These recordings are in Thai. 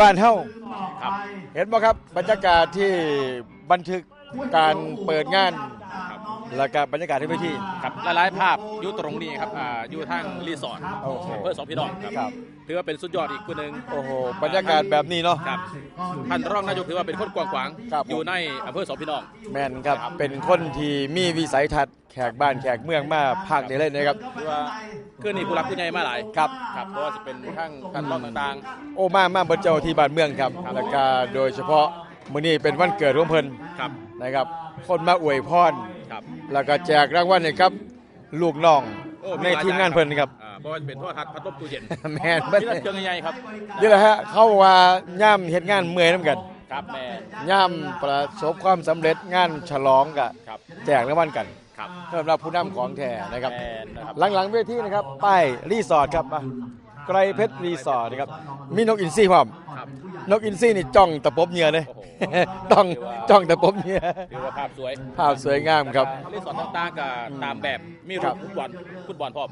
บ้านเฮาครับ เห็นบ่ครับบรรยากาศที่บันทึกการเปิดงานครับ แล้วก็บรรยากาศที่เวที ครับหลายๆภาพอยู่ตรงนี้ครับอ่าอยู่ทางรีสอร์ทโอ้โหอำเพื่อสองพี่น้องคครัรับ ถือว่าเป็นสุดยอดอีกคนหนึ่งโอ้โห บรรยากาศแบบนี้เนาะ ครับท่านรองนายกถือว่าเป็นคนกว้างขวางครับผม อยู่ในอำเภอสองพี่น้อง แม่นครับ เป็นคนที่มีวิสัยทัศน์แขกบ้านแขกเมืองมาภาคนี้เลยนะครับถือว่าคือนี่ผู้รักผู้ใหญ่มาหลายครับ ครับเพราะว่าจะเป็นทั้งท่านรองต่าง โอ้มามาเบนเจ้าที่บ้านเมืองครับ แล้วก็โดยเฉพาะ มื้อนี้เป็นวันเกิดของเพิ่นๆครับนะครับ คนมาอวยพรครับแล้วก็แจกรางวัลให้ครับลูกน้องโอ้ในทีมงานเพิ่นครับ อ่าเพราะว่าจะเป็นโทรทัศน์พัดลมตู้เย็นแม่นที่เบิเราดเครื่องใหญ่ๆครับนี่แหละฮะเขาว่าย่ำเฮ็ดงานเมื่อยน้ำกันครับแม่ย่ำประสบความสำเร็จงานฉลองกะครับแจกรางวัลกันครับสำหรับผู้นำของแท้นะครับ แม่นะครับหลังๆเวทีนะครับป้ายรีสอร์ทครับอะไกรเพชรรีสอร์ทนะครับมีนกอินทรีพร้อมครับ นกอินทรีนี่จ้องตะปบเหงื่อเลย โอ้โห ต้องจ้องตะปบเหงื่อถือว่าภาพสวยภาพสวยงามครับรีสอร์ทต่างๆก็ตามแบบมีครัรูบปฟุตบอลฟุตบอลพร้อม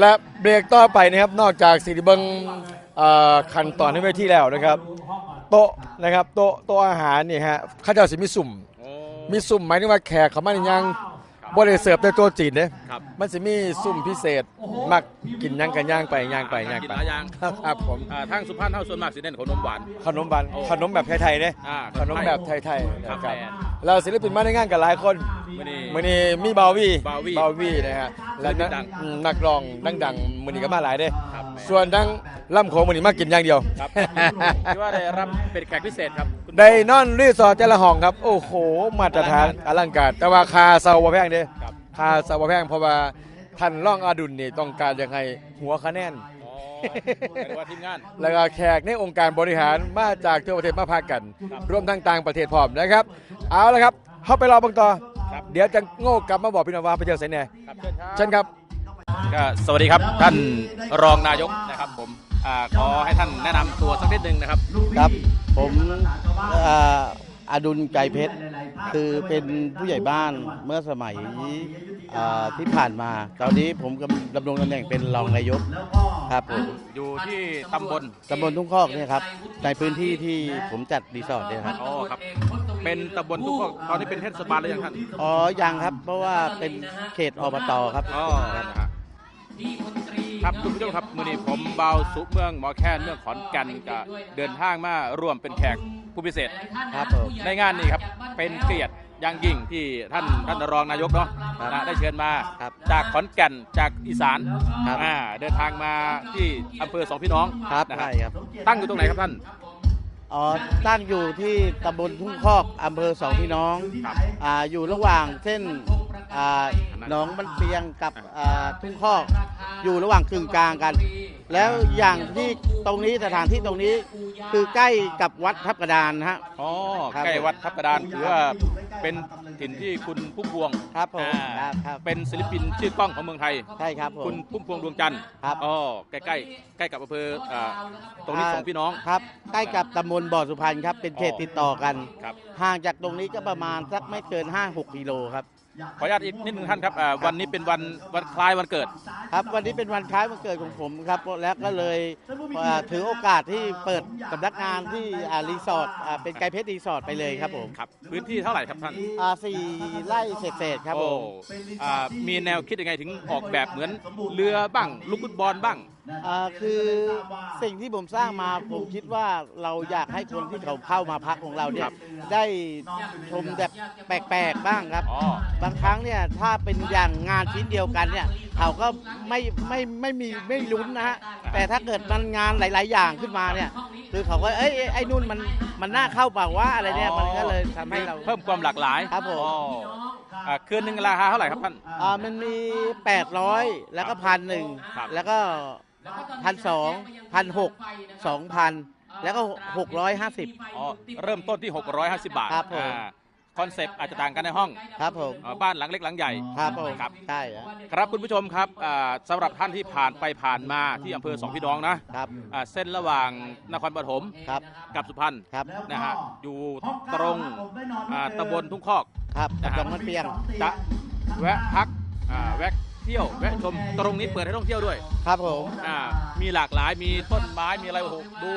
และเบรกต่อไปนะครับนอกจากสิริเบิงเอ่อขั้นตอนในเวทีแล้วนะครับโต๊ะนะครับโต๊ะโต๊ะอาหารนี่ฮะเข้าเจ้าสิมีสุ่มโอ้มีสุ่มหมายถึงว่าแขกเขามาในยัง บ่ได้เสิร์ฟแต่ตัวจีนเด้ครับมันสิมีสุ่มพิเศษมักกินย่างกันย่างไปย่างไปย่างกินไปหลายอย่างครับครับผมอ่าทางสุพรรณเท่าส่วนมากสิเน้นขนมหวาน ขนมบันโอ้ขนมแบบไทยๆเด้อ่าขนมแบบไทยๆครันะบครับแม่ แล้วศิลปินมาในงานกันหลายคนมื้อนี้มื้อนี้มีบาวี่บาวี่บาวี่นะฮะและนักดัง อืมนักร้องดังๆมื้อนี้ก็มาหลายเด้ครับแม่ส่วนทั้งล่ำโขงมื้อนี้มากินอย่างเดียว ครับ ที่ว่าได้รับเป็นแขกพิเศษครับคุณ ไดนอนรีสอร์ทแต่ละห้องครับ โอ้โห มาตรฐานอลังการ แต่ว่าคาเซาบ่แพงเด้ครับ คาเซาบ่แพงเพราะว่าท่านร่องอดุลนี่ต้องการยังไงหัวคะแนน อ๋อเรียกว่าทีมงาน แล้วก็แขกในองค์การบริหารมาจากทั่วประเทศมาพากันครับรวมทั้งต่างประเทศพร้อมนะครับ เอาละครับเข้าไปรอเบังต่อ ครับ เดี๋ยวจะโง่กลับมาบอกพี่น้องว่าไปเที่ยวไสแหน่ครับเชิญครับ เช่นครับ ก็สวัสดีครับท่านรองนายกนะครับผมอ่าขอให้ท่านแนะนำตัวสักนิดหนึ่งนะครับ ครับผมเอ่ออดุลไกรเพชร คือเป็นผู้ใหญ่บ้านเมื่อสมัยเอ่อที่ผ่านมา ตอนนี้ผมกำดำรงตำแหน่งเป็นรองนายก ครับผม อยู่ที่ตำบลตำบลทุ่งคอกเนี่ยครับในพื้นที่ที่ผมจัดรีสอร์ทเนี่ยครับ อ๋อครับ เป็นตำบลทุกข้อตอนนี้เป็นเทศบาลหรือยังท่านอ๋อยังครับ เพราะว่าเป็นเขตอบตครับอ๋อนะฮะค รับคุณผู้ชมครับมือนี้ผมเบาสุเมืองหมอแคนเมืองขอนแก่นก็เดินทางมาร่วมเป็นแขกผู้พิเศษครับผมในงานนี้ครับเป็นเกียรติอย่างยิ่งที่ท่านท่านรองนายกเนาะครับนะได้เชิญมาครับจากขอนแก่นจากอีสานครับอ่าเดินทางมาที่อำเภอสองพี่น้องครับนะใช่ครับ ตั้งอยู่ตรงไหนครับท่านอ๋อตั้งอยู่ที่ตำบลทุ่งคอกอำเภอสองพี่น้องครับอ่าอยู่ระหว่างเส้น อ่าหนองมันเปียงกับอ่าทุ่งคอกอยู่ระหว่างกึ่งกลางกัน แล้วอย่างที่ตรงนี้สถานที่ตรงนี้คือใกล้กับวัดทับกระดานนะฮะ อ๋อครับ ใกล้วัดทับกระดานถือว่าเป็นถิ่นที่คุณพุ่มพวงครับผมอ่าครับครับเป็นศิลปินชื่อกล้องของเมืองไทย ใช่ครับผม คุณพุ่มพวงดวงจันทร์ครับ อ๋อใกล้ใกล้ๆใกล้กับอำเภออ่าตรงนี้สองพี่น้อง ครับ ใกล้กับตำบลบ่อสุพรรณครับเป็นเขตอ๋อติดต่อกัน ครับ ห่างจากตรงนี้ก็ประมาณสักไม่เกิน 5-6กิโลครับ ขออนุญาตอีกนิดนึงท่านครับอ่าวันนี้เป็นวันวันคล้ายวันเกิด ครับวันนี้เป็นวันคล้ายวันเกิดของผมครับแล้วก็เลยเอ่อถือโอกาสที่เปิดสำนักงานที่อ่ารีสอร์ทอ่าเป็นไกด์เพชรรีสอร์ทไปเลยครับผมครับพื้นที่เท่าไหร่ครับท่านอ่าสี่ไร่เศษๆครับผโอ้ม อ่ามีแนวคิดยังไงถึงออกแบบเหมือนเรือบ้างลูกฟุตบอลบ้าง อ่าคือสิ่งที่ผมสร้างมาผมคิดว่าเราอยากให้คนที่เขาเข้ามาพักของเราเนี่ครัยบได้ชมแบบแปลกๆบ้างครับ อ๋อ บางครั้งเนี่ยถ้าเป็นอย่างงานชิ้นเดียวกันเนี่ยเขาก็ไม่ไม่ไม่มีไม่ลุ้นนะฮะแต่ถ้าเกิดมันงานหลาย ๆ อย่างขึ้นมาเนี่ยคือเขาก็เอ้ยเอ้ยไอ้นู่นมันมันน่าเข้าเปล่าวะอะไรเนี่ยมันก็เลยทำให้เรา เพิ่มความหลากหลายครับผม อ๋ออ่าคืนหนึ่งราคาเท่าไหร่ครับท่าน อ่ามันมี 800 แล้วก็พันหนึ่งครับ แล้วก็ พันสองพันหกสองพันแล้วก็หกร้อยห้าสิบอ๋อเริ่มต้นที่ 650 บาทครับผมอ่าคอนเซปต์อาจจะต่างกันในห้องครับผมอ่าบ้านหลังเล็กหลังใหญ่ครับผมครับใช่ฮะครับคุณผู้ชมครับอ่าสำหรับท่านที่ผ่านไปผ่านมาที่อำเภอสองพี่น้องนะครับอ่าเส้นระหว่างนครปฐมครับกับสุพรรณครับนะฮะอยู่ตรงอ่าตำบลทุ่งคอกครับนะกับฮะดองมันเปียงจะแวะพักอ่าแวะ เที่ยวแวะชมตรงนี้เปิดให้ท่องเที่ยวด้วยครับผมอ่ามีหลากหลายมีต้นไม้มีอะไรโอ้โหดู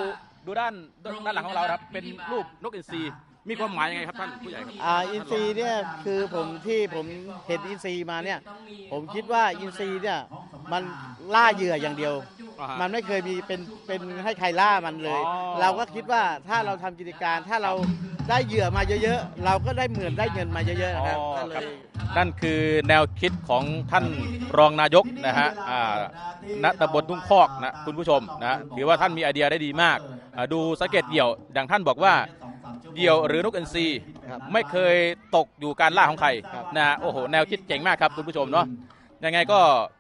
ดูด้านด้านหลังของเราครับเป็นรูปนกอินทรีมีความหมายยังไงครับท่านผู้ใหญ่ครับอ่าอินซีย์เนี่ยคือผมที่ผมเห็นอินซีย์มาเนี่ย ผมคิดว่าอินซีย์เนี่ยมันล่าเหยื่ออย่างเดียว อ่าฮะมันไม่เคยมีเป็นเป็นให้ใครล่ามันเลย อ๋อ เราก็คิดว่าถ้าเราทำกิจการถ้าเราได้เหยื่อมาเยอะๆ เราก็ได้เหมือนได้เงินมาเยอะๆนะครับอ๋อก็เลครับย นั่นคือแนวคิดของท่านรองนายกนะฮะอ่าณตำบลทุ่งคอกนะคุณผู้ชมนะถือว่าท่านมีไอเดียได้ดีมากอ่าดูสังเกตเหยี่ยวดังท่านบอกว่าเหยี่ยวหรือนกอินทรีครับไม่เคยตกอยู่การล่าของใครครับ นะฮะโอ้โหแนวคิดเจ๋งมากครับคุณผู้ชมเนาะยังไงก็อ่า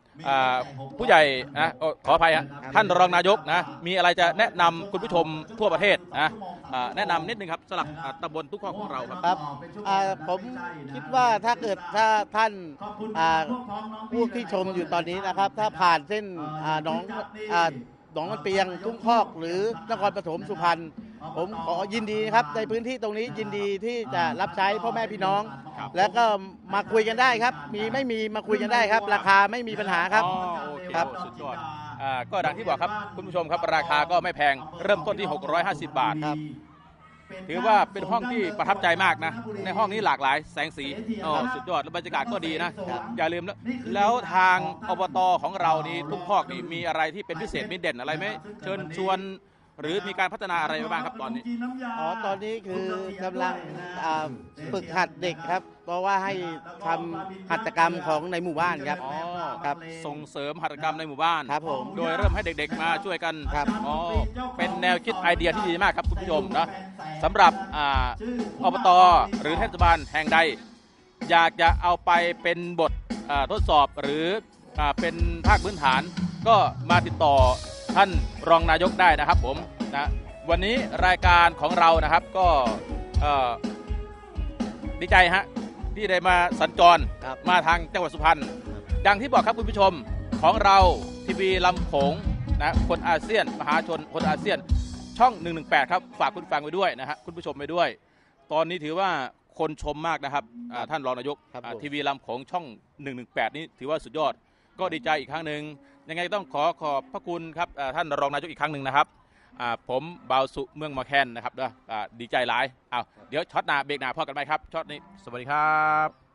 ผู้ใหญ่นะโอ้ขออภัยฮะท่านรองนายกนะมีอะไรจะแนะนำคุณผู้ชมทั่วประเทศนะอ่าแนะนำนิดนึงครับสำหรับอ่าตำบลทุ่งคอกของเราครับครับอ่าผมคิดว่าถ้าเกิดถ้าท่านอ่าผู้ที่ชมอยู่ตอนนี้นะครับ ถ้าผ่านเส้นอ่าหนองอ่าหนองมันเปียงทุ่งคอกหรือนครปฐมสุพรรณ ผมขอยินดีครับในพื้นที่ตรงนี้ยินดีที่จะรับใช้พ่อแม่พี่น้อง ครับ แล้วก็มาคุยกันได้ครับ มีไม่มีมาคุยกันได้ครับ ราคาไม่มีปัญหาครับ อ๋อโอเคครับโอ้สุดยอดอ่าก็ดังที่บอกครับคุณผู้ชมครับราคาก็ไม่แพงเริ่มต้นที่ 650 บาท ครับ ถือว่าเป็นห้องที่ประทับใจมากนะ ในห้องนี้หลากหลายแสงสีอ๋อสุดยอดแล้วบรรยากาศก็ดีนะ ครับ อย่าลืมแล้วแล้วทางอบตของเรานี่ทุกคอกนี่มีอะไรที่เป็นพิเศษมีเด่นอะไรไหมเชิญชวน หรือมีการพัฒนาอะไรไปบ้างครับตอนนี้ อ๋อตอนนี้คือกำลังอ่าฝึกหัดเด็กครับ เพราะว่าให้ทำหัตถกรรมของในหมู่บ้านครับอ๋อ ครับ ส่งเสริมหัตถกรรมในหมู่บ้าน ครับผมโดยเริ่มให้เด็กๆมาช่วยกันครับอ๋อเป็นแนวคิดไอเดียที่ดีมากครับคุณผู้ชมนะสำหรับอ่าอบตหรือเทศบาลแห่งใด อยากจะเอาไปเป็นบทอ่าทดสอบหรืออ่าเป็นภาคพื้นฐาน ก็มาติดต่อ ท่านรองนายกได้นะครับผมนะวันนี้รายการของเรานะครับก็เอ่อดีใจฮะที่ได้มาสัญจรครับมาทางจังหวัดสุพรรณดังที่บอกครับคุณผู้ชมของเราทีวีลำโขงนะคนอาเซียน มหาชนคนอาเซียนช่อง 118 ครับ ฝากคุณฟังไว้ด้วยนะฮะคุณผู้ชมไปด้วย ตอนนี้ถือว่าคนชมมากนะครับอ่าท่านรองนายกครับอ่าผมทีวีลำโขงช่อง 118 นี้ถือว่าสุดยอด ก็ดีใจอีกครั้งหนึ่ง ยังไงต้องขอขอบพระคุณครับท่านรองนายกอีกครั้งหนึ่งนะครับผมบาวสุเมืองมาแคนนะครับดีใจหลายเอาเดี๋ยวช็อตหนาเบรกหนาพอกันไหมครับช็อตนี้สวัสดีครับ